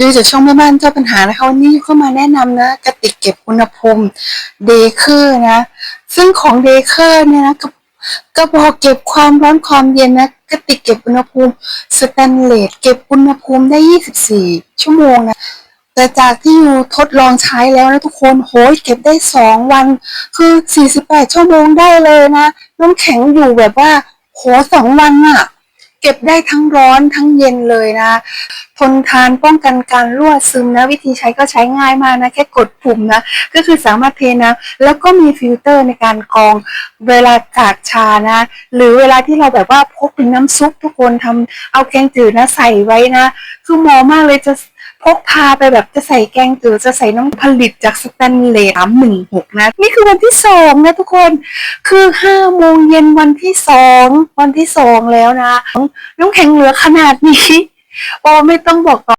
ดูจากช่องแม่บ้านเจ้าปัญหานะคะวันนี้ก็มาแนะนำนะกระติกเก็บอุณหภูมิเดเคอร์นะ ซึ่งของเดเคอร์เนี่ยนะกระกระบอกเก็บความร้อนความเย็นนะกระติกเก็บอุณหภูมิสแตนเลสเก็บอุณหภูมิได้ 24 ชั่วโมงนะแต่จากที่อยู่ทดลองใช้แล้วนะทุกคนโหยเก็บได้ 2 วันคือ 48 ชั่วโมงได้เลยนะน้ำแข็งอยู่แบบว่าโหสองวันอะ เก็บได้ทั้งร้อนทั้งเย็นเลยนะ ทนทานป้องกันการรั่วซึมนะ วิธีใช้ก็ใช้ง่ายมากนะแค่กดปุ่มนะ ก็คือสามารถเทนะแล้วก็มีฟิลเตอร์ในการกรองเวลากากชานะ หรือเวลาที่เราแบบว่าพกเป็นน้ำซุปทุกคนทำเอาแกงจืดนะใส่ไว้นะ คือหมอมากเลยจะ พกพาไปแบบจะใส่แกงจือจะใส่น้ำผลิตจากสแตนเลสสามหนึ่งหกนะ นี่คือวันที่สองนะทุกคนคือห้าโมงเย็นวันที่สองวันที่สองแล้วนะ น้ำแข็งเหลือขนาดนี้โอ้ไม่ต้องบอกต่อ